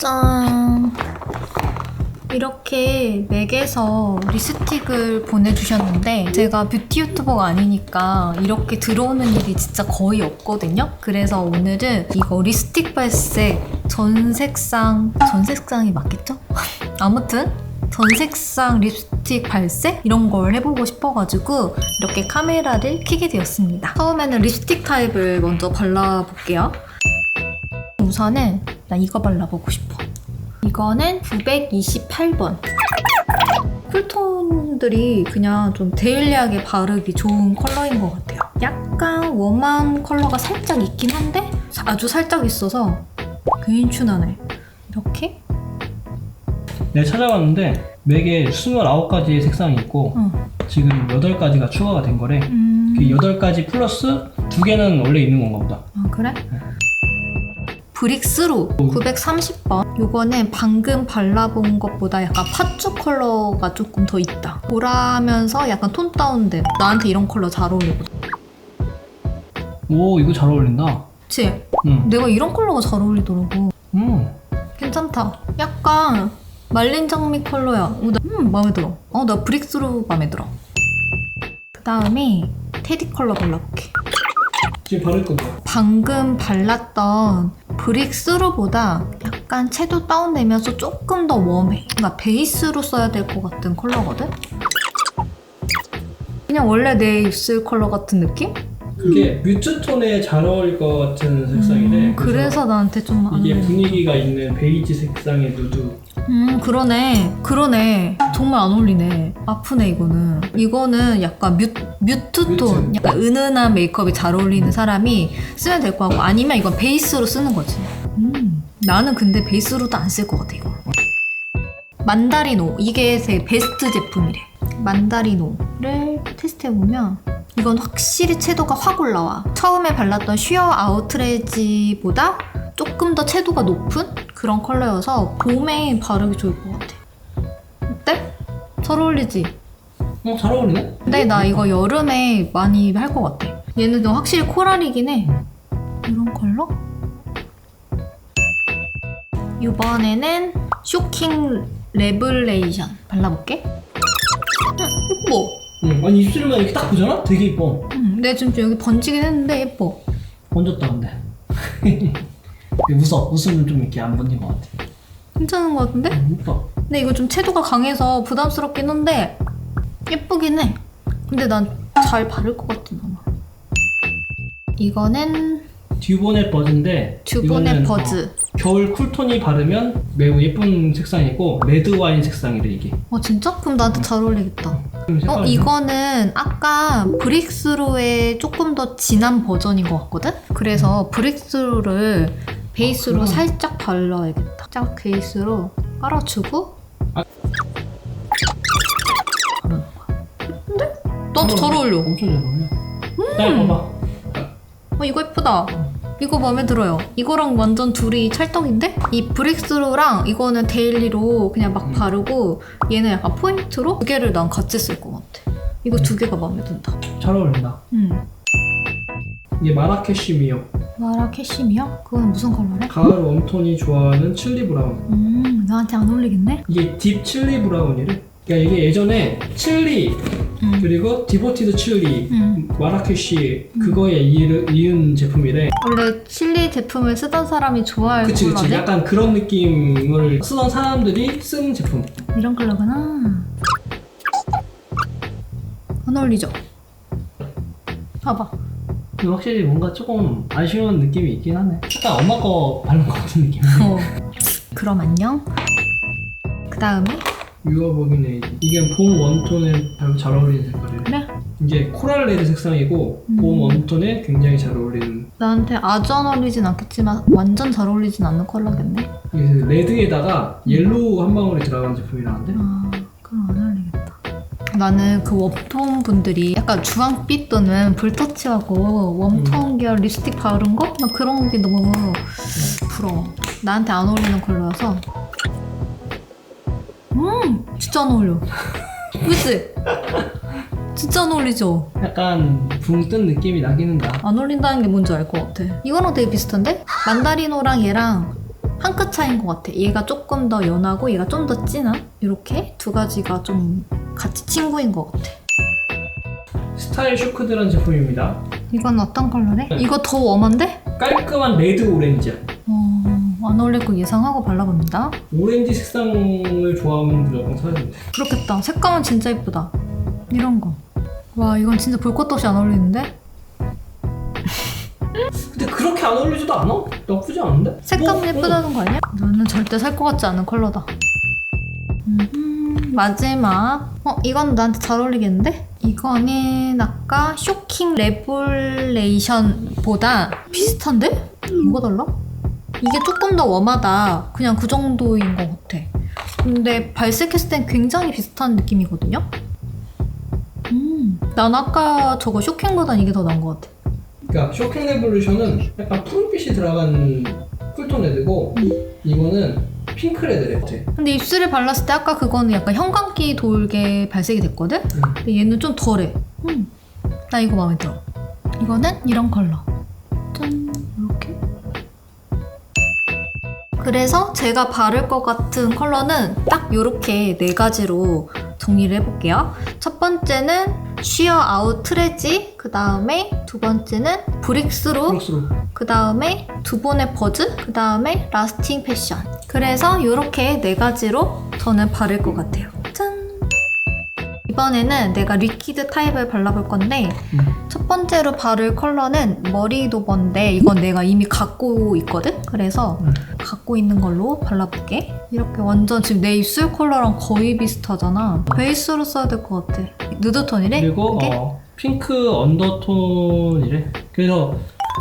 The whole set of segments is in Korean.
짠. 이렇게 맥에서 립스틱을 보내주셨는데 제가 뷰티 유튜버가 아니니까 이렇게 들어오는 일이 진짜 거의 없거든요. 그래서 오늘은 이거 립스틱 발색 전 색상 전 색상이 맞겠죠? 아무튼 전 색상 립스틱 발색 이런 걸 해보고 싶어가지고 이렇게 카메라를 켜게 되었습니다. 처음에는 립스틱 타입을 먼저 발라볼게요. 우선은 나 이거 발라보고 싶어. 이거는 928번. 쿨톤들이 그냥 좀 데일리하게 바르기 좋은 컬러인 것 같아요. 약간 웜한 컬러가 살짝 있긴 한데 아주 살짝 있어서 괜찮하네. 이렇게? 내가 찾아봤는데 맥에 29가지의 색상이 있고 응. 지금 8가지가 추가가 된 거래 음. 그 8가지 플러스 두개는 원래 있는 건가 보다 아 그래? 브릭스루 930번. 요거는 방금 발라본 것보다 약간 팥죽 컬러가 조금 더 있다. 보라면서 약간 톤 다운된 나한테 이런 컬러 잘 어울리거든 오 이거 잘 어울린다. 그치? 응. 내가 이런 컬러가 잘 어울리더라고. 음. 괜찮다. 약간 말린 장미 컬러야. 어, 나, 음 마음에 들어. 어나 브릭스루 마음에 들어. 그 다음에 테디 컬러 발라볼게. 지금 바를 건가? 방금 발랐던 브릭 스루보다 약간 채도 다운되면서 조금 더 웜해. 그러니까 베이스로 써야 될 것 같은 컬러거든? 그냥 원래 내 입술 컬러 같은 느낌? 그게 뮤트 톤에 잘 어울릴 것 같은 색상이래 음, 그래서 나한테 좀안 이게. 분위기가 있는 베이지 색상의 누드 음, 그러네. 그러네. 정말 안 어울리네. 아프네, 이거는. 이거는 약간 뮤, 뮤트 톤. 뮤트. 약간 은은한 메이크업이 잘 어울리는 사람이 쓰면 될것 같고, 아니면 이건 베이스로 쓰는 거지. 음, 나는 근데 베이스로도 안 쓸 것 같아, 이거. 만다리노. 이게 제 베스트 제품이래. 만다리노를 테스트해보면, 이건 확실히 채도가 확 올라와. 처음에 발랐던 쉬어 아우트레지보다 조금 더 채도가 높은 그런 컬러여서 봄에 바르기 좋을 것 같아. 어때? 잘 어울리지? 어? 잘 어울리네? 근데 나 이거 여름에 많이 할 것 같아. 얘는 좀 확실히 코랄이긴 해. 이런 컬러? 이번에는 쇼킹 레블레이션 발라볼게. 응, 예뻐. 응 아니 입술만 이렇게 딱 보잖아? 되게 이뻐 응, 내가 지금 좀 여기 번지긴 했는데 예뻐. 번졌다 근데 웃어 웃으면 좀 이렇게 안 번진 것 같아 괜찮은 것 같은데? 응, 이뻐 근데 이거 좀 채도가 강해서 부담스럽긴 한데 예쁘긴 해. 근데 난 잘 바를 것 같진 않아. 이거는 듀보넷 버즈인데 듀보넷 이거는, 버즈. 어, 겨울 쿨톤이 바르면 매우 예쁜 색상이고 레드 와인 색상이래 이게 어 진짜? 그럼 나한테 잘 어울리겠다. 그럼 어 이거는 아까 브릭스루의 조금 더 진한 버전인 것 같거든? 그래서 브릭스루를 베이스로 음. 아. 살짝 발라야겠다. 짝 베이스로 깔아주고 아. 예쁜데? 나도 잘 어울려. 엄청 잘 어울려 날 봐봐 어 이거 예쁘다. 이거 마음에 들어요. 이거랑 완전 둘이 찰떡인데? 이 브릭스루랑 이거는 데일리로 그냥 막 음. 바르고 얘는 약간 포인트로 두 개를 난 같이 쓸 것 같아. 이거 두 개가 마음에 든다. 잘 어울린다 음. 이게 마라케쉬 미역 마라 캐시미어? 그건 무슨 컬러래? 가을 웜톤이 좋아하는 칠리 브라운 음, 나한테 안 어울리겠네? 이게 딥 칠리 브라운이래 그러니까 이게 예전에 칠리 음. 그리고 디보티드 칠리 음. 마라케쉬 그거에 이은, 이은 제품이래 원래 칠리 제품을 쓰던 사람이 좋아할 그치 그치 컬러네? 약간 그런 느낌을 쓰던 사람들이 쓴 제품 이런 컬러구나. 안 어울리죠? 봐봐. 근데 확실히 뭔가 조금 아쉬운 느낌이 있긴 하네 약간 엄마 거 바른 거 같은 느낌이네 어. 그럼 안녕. 그 다음에 유아복이네 이게 봄 웜톤에 잘- 잘 어울리는 색깔이래 그래? 이게 코랄 레드 색상이고 음. 봄 웜톤에 굉장히 잘 어울리는 나한테 아주 안 어울리진 않겠지만 완전 잘 어울리진 않는 컬러겠네? 이게 레드에다가 옐로우 한 방울이 들어간 제품이라는데 아, 그럼 안. 나는 그 웜톤 분들이 약간 주황빛 또는 불터치하고 웜톤 계열 립스틱 바른 거? 나 그런 게 너무 부러워. 나한테 안 어울리는 컬러여서. 음, 진짜 안 어울려. 그치? 진짜 안 어울리죠? 약간 붕 뜬 느낌이 나기는 나 안 어울린다는 게 뭔지 알 것 같아. 이거랑 되게 비슷한데? 만다리노랑 얘랑 한 끗 차이인 것 같아. 얘가 조금 더 연하고 얘가 좀 더 진한 이렇게 두 가지가 좀 같이 친구인 것 같아. 스타일 쇼크드라는 제품입니다. 이건 어떤 컬러래? 이거 더 웜한데? 깔끔한 레드 오렌지야. 어, 안 어울릴 거 예상하고 발라봅니다. 오렌지 색상을 좋아하면 무조건 사야 된대. 그렇겠다. 색감은 진짜 예쁘다. 이런 거. 와, 이건 진짜 볼 것도 없이 안 어울리는데? 근데 그렇게 안 어울리지도 않아? 나쁘지 않은데? 색감은 뭐, 예쁘다는 거 아니야? 나는 절대 살 것 같지 않은 컬러다. 음, 마지막. 어, 이건 나한테 잘 어울리겠는데? 이거는 아까 쇼킹 레볼레이션보다 비슷한데? 뭐가 달라? 이게 조금 더 웜하다. 그냥 그 정도인 것 같아. 근데 발색했을 땐 굉장히 비슷한 느낌이거든요? 음, 난 아까 저거 쇼킹보단 이게 더 나은 것 같아. 그러니까 쇼킹 레볼루션은 약간 푸른빛이 들어간 쿨톤 레드고 이거는 핑크 레드 같아. 근데 입술에 발랐을 때 아까 그거는 약간 형광기 돌게 발색이 됐거든? 음. 근데 얘는 좀 덜해. 음. 나 이거 마음에 들어. 이거는 이런 컬러. 짠. 이렇게. 그래서 제가 바를 것 같은 컬러는 딱 이렇게 네 가지로 정리를 해볼게요. 첫 번째는 쉬어 아웃 트레지, 그 다음에 두 번째는 브릭스로. 그 다음에 두 번의 퍼즈, 그 다음에 라스팅 패션. 그래서 이렇게 네 가지로 저는 바를 것 같아요. 짠! 이번에는 내가 리퀴드 타입을 발라볼 건데 음. 첫 번째로 바를 컬러는 머리 도버인데 이건 내가 이미 갖고 있거든? 그래서 음. 갖고 있는 걸로 발라볼게. 이렇게 완전 지금 내 입술 컬러랑 거의 비슷하잖아. 베이스로 써야 될 것 같아. 누드 톤이래? 그리고 이게? 어, 핑크 언더톤이래. 그래서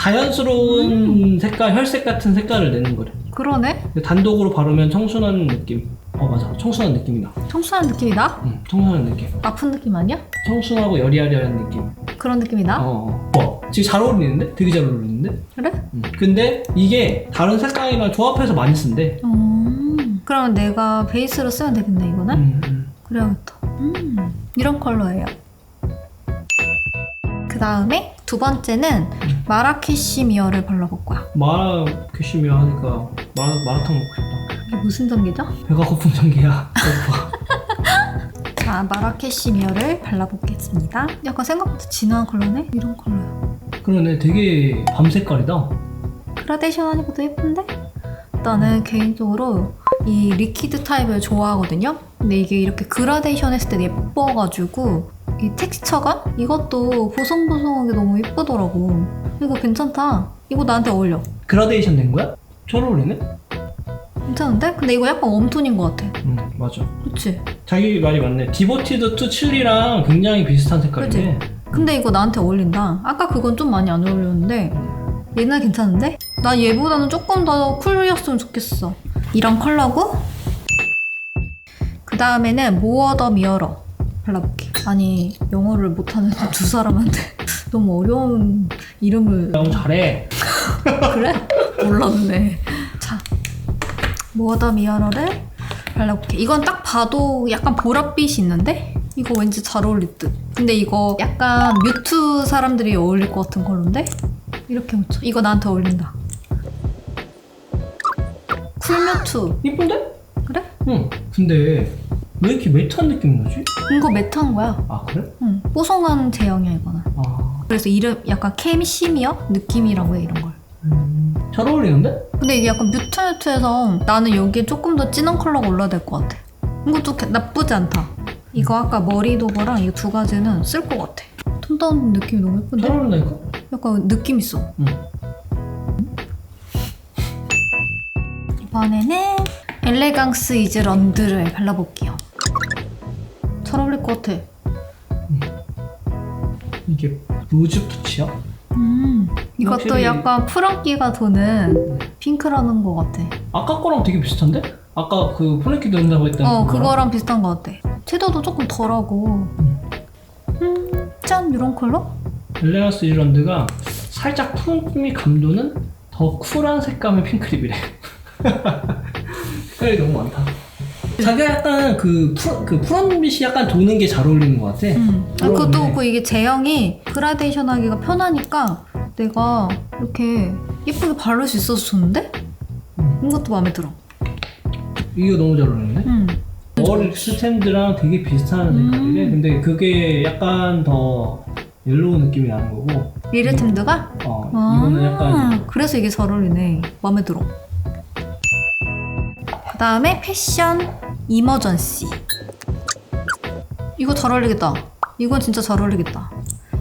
자연스러운 음. 색깔, 혈색 같은 색깔을 내는 거래. 그러네? 단독으로 바르면 청순한 느낌. 어 맞아, 청순한 느낌이 나. 청순한 느낌이 나? 응, 청순한 느낌. 아픈 느낌 아니야? 청순하고 여리여리한 느낌. 그런 느낌이 나? 어, 어. 어, 지금 잘 어울리는데? 되게 잘 어울리는데? 그래? 음. 근데 이게 다른 색상이랑 조합해서 많이 쓴대. 음, 그러면 내가 베이스로 쓰면 되겠네 이거는? 음, 음. 그래야겠다 음, 이런 컬러예요 그 다음에 두 번째는 마라케시 미어를 발라볼 거야 마라 캐시미어 하니까 마라, 마라탕 먹고 싶다. 이게 무슨 전기죠? 배가 고픈. 배고파. 자 마라케시 미어를 발라보겠습니다 약간 생각보다 진한 컬러네? 이런 컬러야 그러네, 되게 밤 색깔이다. 그라데이션 하니까 더 예쁜데? 나는 개인적으로 이 리퀴드 타입을 좋아하거든요. 근데 이게 이렇게 그라데이션 했을 때 예뻐가지고 이 텍스처감? 이것도 보송보송하게 너무 예쁘더라고. 이거 괜찮다. 이거 나한테 어울려. 그라데이션 된 거야? 잘 어울리네? 괜찮은데? 근데 이거 약간 웜톤인 것 같아. 응, 맞아. 그치? 자기 말이 맞네. 디보티드 투 칠리랑 굉장히 비슷한 색깔이네. 근데 이거 나한테 어울린다. 아까 그건 좀 많이 안 어울렸는데 얘는 괜찮은데? 난 얘보다는 조금 더 쿨이었으면 좋겠어. 이런 컬러고 그 다음에는 모어 더 미어러 발라볼게. 아니 영어를 못하는 두 사람한테 너무 어려운 이름을 너무 잘해. 그래? 몰랐네. 자, 모어 더 미어러를 발라볼게. 이건 딱 봐도 약간 보랏빛이 있는데? 이거 왠지 잘 어울릴 듯. 근데 이거 약간 뮤트 사람들이 어울릴 것 같은 컬러인데? 이렇게 묻혀. 이거 나한테 어울린다. 쿨뮤트. 이쁜데? 그래? 응. 근데 왜 이렇게 매트한 느낌이 나지? 이거 매트한 거야. 아 그래? 응. 뽀송한 제형이야, 이거는. 아. 그래서 이름 약간 캠시미어 느낌이라고 해, 이런 걸. 음, 잘 어울리는데? 근데 이게 약간 뮤트 뮤트해서 나는 여기에 조금 더 진한 컬러가 올라야 될 것 같아. 이것도 개- 나쁘지 않다. 이거 아까 머리 도버랑 이 두 가지는 쓸 것 같아. 톤 다운 느낌이 너무 예쁜데? 잘 어울린다니까? 약간 느낌 있어. 응. 이번에는 엘레강스 이즈 런드를 발라볼게요. 잘 어울릴 것 같아. 이게 로즈 터치야? 음, 이것도 확실히- 약간 푸른기가 도는 핑크라는 것 같아. 아까 거랑 되게 비슷한데? 아까 그 플랭키 된다고 했던 어, 그거랑? 그거랑 비슷한 것 같아. 채도도 조금 덜하고. 음, 짠, 이런 컬러? 엘레가스 이런드가 살짝 푸른미 감도는 더 쿨한 색감의 핑크립이래. 색깔이 너무 많다. 자기가 약간 그, 푸, 그 푸른 빛이 약간 도는 게 잘 어울리는 것 같아. 음. 아. 그것도 그렇고 이게 제형이 그라데이션 하기가 편하니까 내가 이렇게 예쁘게 바를 수 있어서 좋은데? 음. 이것도 마음에 들어. 이거 너무 잘 어울리네. 음. 머리 스탠드랑 되게 비슷한 음. 색깔이래. 근데 그게 약간 더 옐로우 느낌이 나는 거고, 리르템드가? 어, 아, 이거는 약간 그래서 이게 잘 어울리네. 마음에 들어. 그 다음에 패션 이머전시. 이거 잘 어울리겠다. 이건 진짜 잘 어울리겠다.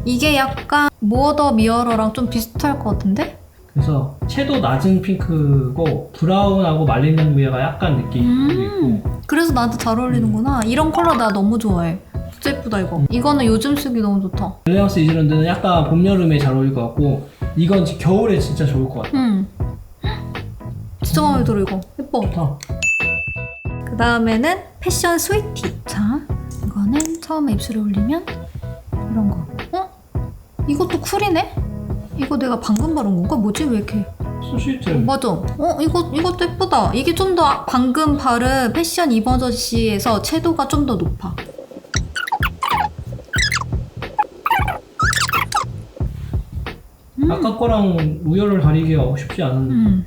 이게 약간 모어더 미어러랑 좀 비슷할 것 같은데? 그래서 채도 낮은 핑크고 브라운하고 말린 장비가 약간 느낌이 음. 있고 그래서 나한테 잘 어울리는구나. 이런 컬러 나 너무 좋아해. 진짜 예쁘다 이거. 이거는 요즘 쓰기 너무 좋다. 밸런스 이즈런드는 약간 봄 여름에 잘 어울릴 것 같고 이건 지- 겨울에 진짜 좋을 것 같아. 음. 진짜 마음에 들어 이거. 예뻐. 좋다. 그 다음에는 패션 스위티. 자, 이거는 처음에 입술에 올리면 이런 거. 어? 이것도 쿨이네? 이거 내가 방금 바른 건가? 뭐지? 왜 이렇게? 어, 소시트. 맞아. 어, 이거, 이것도 예쁘다. 이게 좀 더 방금 바른 패션 이버저시에서 채도가 좀 더 높아. 아까 거랑 우열을 가리기가 쉽지 않은. 음.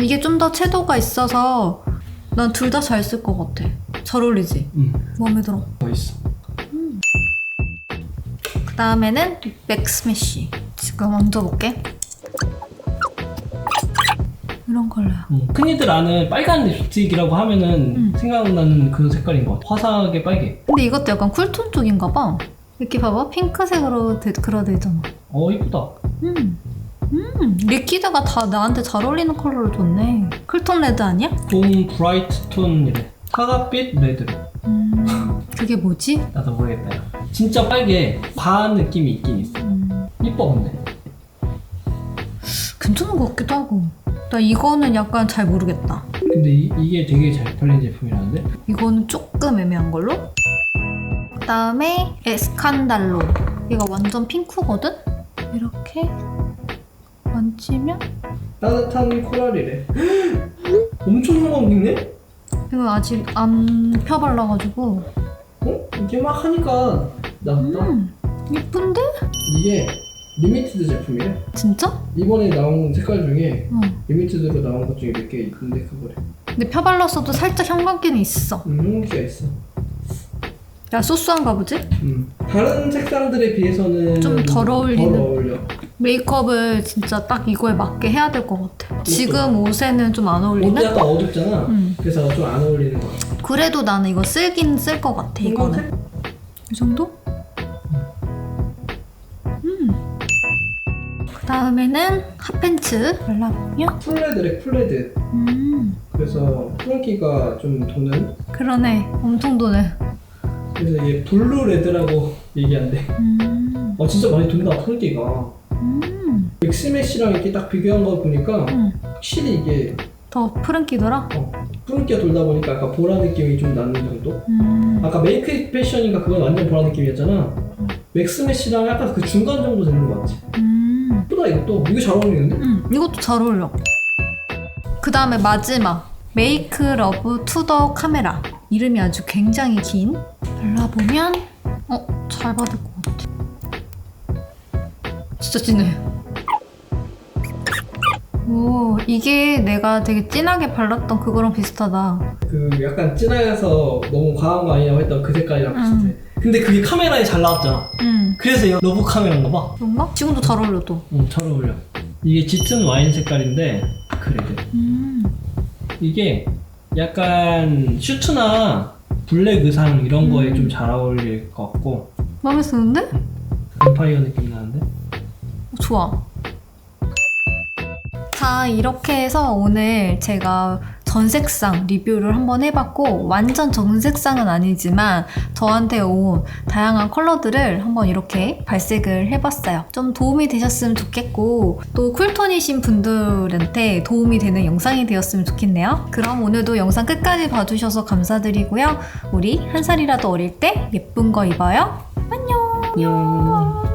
이게 좀 더 채도가 있어서 난 둘 다 잘 쓸 것 같아. 잘 어울리지? 음. 마음에 들어. 다음에는 맥스매시. 지금 얹어볼게. 이런 컬러야. 음. 흔히들 아는 빨간 립스틱이라고 하면은 음. 생각나는 그 색깔인 것 같아. 화사하게 빨개. 근데 이것도 약간 쿨톤 쪽인가 봐. 이렇게 봐봐. 핑크색으로 되, 그려져 있잖아. 어 이쁘다. 음. 음. 리퀴드가 다 나한테 잘 어울리는 컬러를 줬네. 쿨톤 레드 아니야? 봄 브라이트 톤이래. 사과빛 레드래. 음. 그게 뭐지? 나도 모르겠다. 요 진짜 빨개. 반 느낌이 있긴 있어. 음. 이뻐 근데. 괜찮은 것 같기도 하고. 나 이거는 약간 잘 모르겠다. 근데 이, 이게 되게 잘 팔린 제품이라는데? 이거는 조금 애매한 걸로. 그 다음에 에스칸달로. 얘가 완전 핑크거든? 이렇게 만지면 따뜻한 코랄이래. 엄청 호감있네? 이거 아직 안 펴발라가지고 어? 이게 막 하니까 나왔다. 음 예쁜데? 이게 리미티드 제품이래. 진짜? 이번에 나온 색깔 중에 어. 리미티드로 나온 것 중에 몇 개 있는데 그거래. 근데 펴발랐어도 살짝 형광기는 있어. 음, 홍기가 있어. 야 소스한가 보지? 음. 다른 색상들에 비해서는 좀 덜 어울리는? 덜 어울려. 메이크업을 진짜 딱 이거에 맞게 해야 될 것 같아. 지금 옷에는 좀 안 옷도 어울리는? 약간 어둡잖아. 음. 그래서 좀 안 어울리는 거 같아. 그래도 나는 이거 쓰긴 쓸 것 같아 이거는. 이 정도? 다음에는 핫팬츠 발라보면 풀레드래 풀레드. 음 그래서 푸른기가 좀 도는. 그러네 엄청 도네. 그래서 얘 블루 레드라고 얘기한대. 음. 어 진짜 많이 돈다 푸른기가. 음. 맥스매시랑 이렇게 딱 비교한 거 보니까 음. 확실히 이게 더 푸른기더라? 어, 푸른기가 돌다 보니까 약간 보라 느낌이 좀 나는 정도? 음. 아까 메이크 패션인가 그건 완전 보라 느낌이었잖아. 맥스매시랑 약간 그 중간 정도 되는 것 같지. 음. 예쁘다 이것도. 이거 잘 어울리는데? 음. 이것도 잘 어울려. 그 다음에 마지막 메이크 러브 투 더 카메라 이름이 아주 굉장히 긴 발라보면 어? 잘 받을 것 같아 진짜 진해 오 이게 내가 되게 진하게 발랐던 그거랑 비슷하다 그 약간 진하여서 너무 과한 거 아니냐고 했던 그 색깔이랑 음. 비슷해. 근데 그게 카메라에 잘 나왔잖아. 음 그래서 얘 러브 카메라인가 봐. 그런가? 지금도 잘 어울려 또 응, 잘 어울려. 이게 짙은 와인 색깔인데 그래도 음. 이게 약간 슈트나 블랙 의상 이런 거에 음. 좀 잘 어울릴 것 같고 마음에 드는데? 뱀파이어 느낌 나는데? 어, 좋아. 자, 이렇게 해서 오늘 제가 전색상 리뷰를 한번 해봤고, 완전 전색상은 아니지만, 저한테 온 다양한 컬러들을 한번 이렇게 발색을 해봤어요. 좀 도움이 되셨으면 좋겠고, 또 쿨톤이신 분들한테 도움이 되는 영상이 되었으면 좋겠네요. 그럼 오늘도 영상 끝까지 봐주셔서 감사드리고요. 우리 한 살이라도 어릴 때 예쁜 거 입어요. 안녕! 안녕.